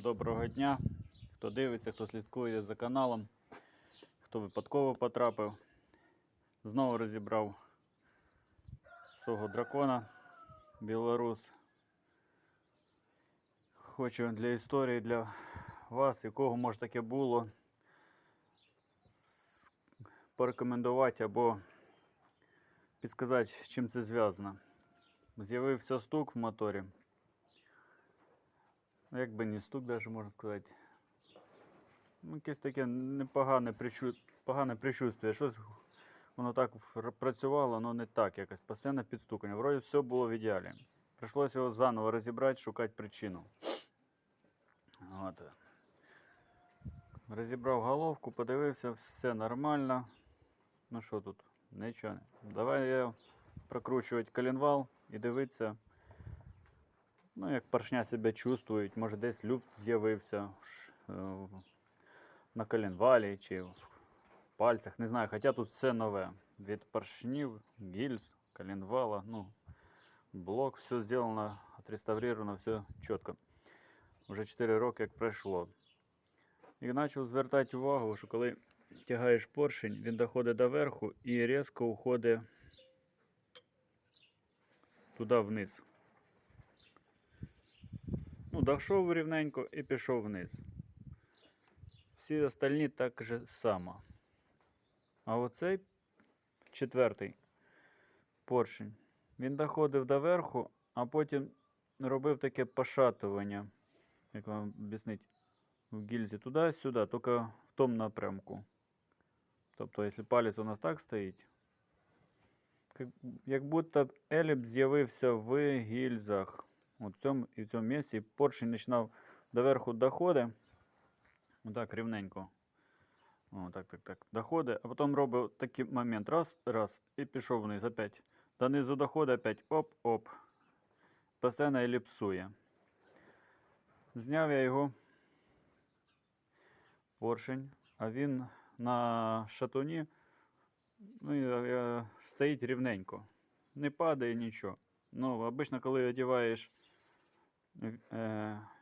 Доброго дня, хто дивиться, хто слідкує за каналом, хто випадково потрапив. Знову розібрав свого дракона білорус. Хочу для історії для вас, якого може таке було, порекомендувати або підказати, з чим це зв'язано. З'явився стук в моторі. Ну, Як би не стук, даже можна сказати. Ну, якесь таке непогане причу... погане причувствие. Щось воно так працювало, але не так якось. Постійне підстукання. Вроді все було в ідеалі. Прийшлося його заново розібрати, шукати причину. От. Розібрав головку, подивився, все нормально. Ну що тут? Нічого. Давай я прокручувати коленвал і дивитися. Ну, як поршня себе чувствують, може десь люфт з'явився е, на коленвалі чи в в пальцях, не знаю. Хоча тут все нове. Від поршнів, гільз, коленвала, ну, блок, все зроблено, отреставрировано, все чітко. Вже 4 роки як пройшло. І почав звертати увагу, що коли тягаєш поршень, він доходить до верху і різко уходить туди вниз. Ну, дійшов рівненько і пішов вниз. Всі остальні так же само. А оцей четвертий поршень, він доходив до верху, а потім робив таке пошатування, як вам об'яснити, в гільзі туди-сюди, тільки в тому напрямку. Тобто, якщо палець у нас так стоїть, як, будто б еліпс з'явився в гільзах. От в цьому і в цьому місці поршень починав доверху доходить. Отак рівненько. О, так, так, так. Доходить, а потім робить такий момент. Раз, раз, і пішов вниз опять. Донизу доходить опять оп-оп. Постійно еліпсує. Зняв я його поршень, а він на шатуні ну, е, стоїть рівненько. Не падає нічого. Ну, обично, коли одягаєш,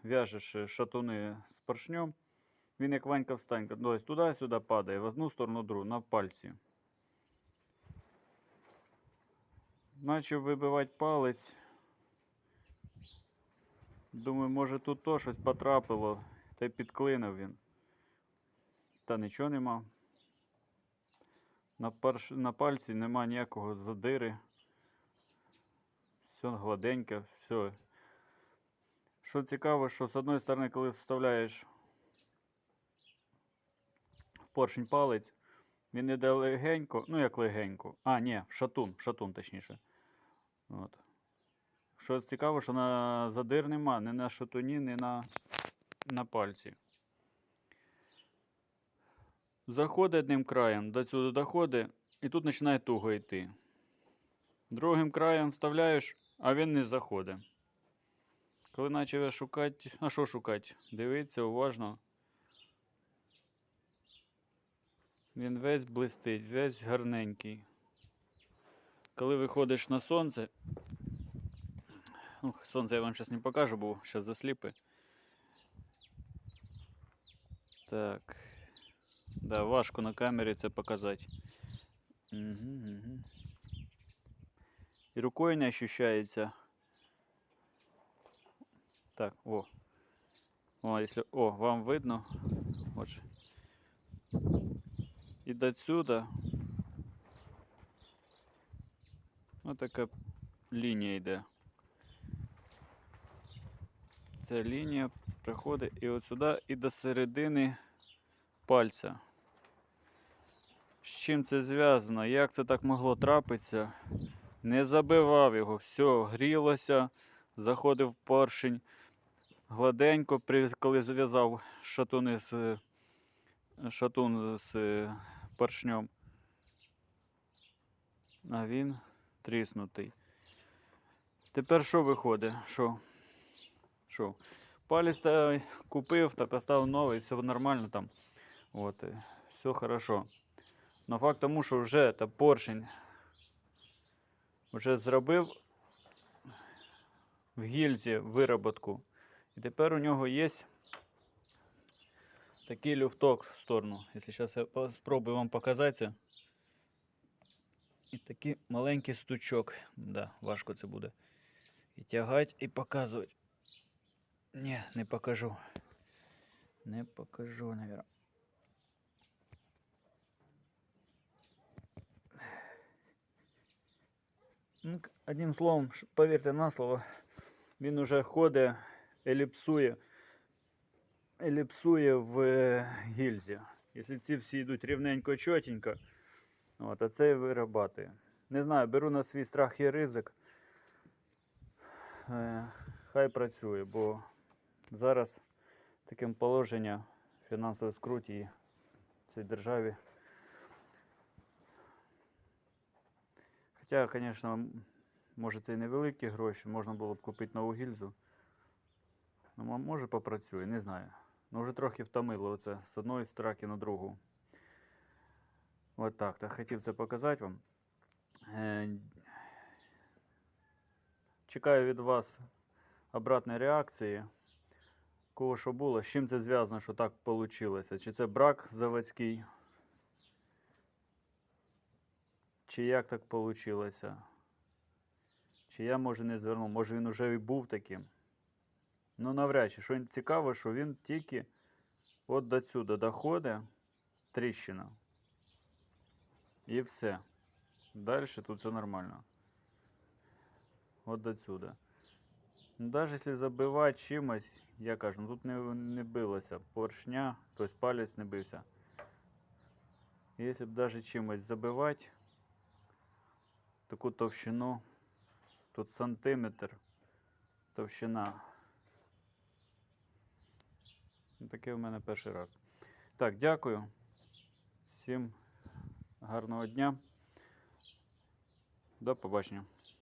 в'яжеш е, шатуни з поршнем, він як ванька встанька. Тобто туди-сюди падає, в одну сторону, другу, на пальці. Почав вибивати палець. Думаю, може тут то щось потрапило, та й підклинив він. Та нічого нема. На, парш... на пальці нема ніякого задири. Все гладеньке, все. Що цікаво, що з одної сторони, коли вставляєш в поршень палець, він іде легенько, ну як легенько. А, ні, в шатун, в шатун точніше. От. Що цікаво, що на задир нема, ні на шатуні, ні на, на пальці. Заходить одним краєм, до сюди доходить, і тут починає туго йти. Другим краєм вставляєш, а він не заходить. Коли почав шукати, а що шукати? Дивіться уважно. Він весь блистить, весь гарненький. Коли виходиш на сонце, ну, сонце я вам зараз не покажу, бо зараз засліпи. Так. Да, важко на камері це показати. Угу, угу. І рукою не ощущається. Так, о. О, если, о, вам видно. От. же. І до сюди. Ось лінія йде. Ця лінія приходить і от сюди, і до середини пальця. З чим це зв'язано? Як це так могло трапитися? Не забивав його, все, грілося, заходив поршень гладенько, коли зав'язав шатуни з е, шатун з е, поршнем. А він тріснутий. Тепер що виходить? Що? Що? Палець купив та поставив новий, все нормально там. От, е, все хорошо. Но факт тому, що вже та поршень вже зробив в гільзі вироботку. І тепер у нього є такий люфток в сторону. Якщо зараз я спробую вам показати. І такий маленький стучок. Да, важко це буде. І тягати, і показувати. Ні, не покажу. Не покажу, наверное. Ну, одним словом, повірте на слово, він уже ходить, еліпсує, еліпсує в е, гільзі. Якщо ці всі йдуть рівненько, чотенько, от, а цей вирабатує. Не знаю, беру на свій страх і ризик. Е, хай працює, бо зараз таким положення фінансової скруті в цій державі. Хоча, звісно, може це і невеликі гроші, можна було б купити нову гільзу. Ну, може попрацює, не знаю. Ну, вже трохи втомило оце з одної страки на другу. От так, так хотів це показати вам. Е, Чекаю від вас обратної реакції. Кого що було, з чим це зв'язано, що так вийшло? Чи це брак заводський? Чи як так вийшло? Чи я, може, не звернув, може він уже і був таким. Ну, навряд чи. Що цікаво, що він тільки от до сюди доходить, тріщина. І все. Далі тут все нормально. От до сюди. Навіть якщо забивати чимось, я кажу, ну тут не, не билося поршня, тобто палець не бився. Якщо б навіть чимось забивати, таку товщину, тут сантиметр товщина. Таке в мене перший раз. Так, дякую. Всім гарного дня. До побачення.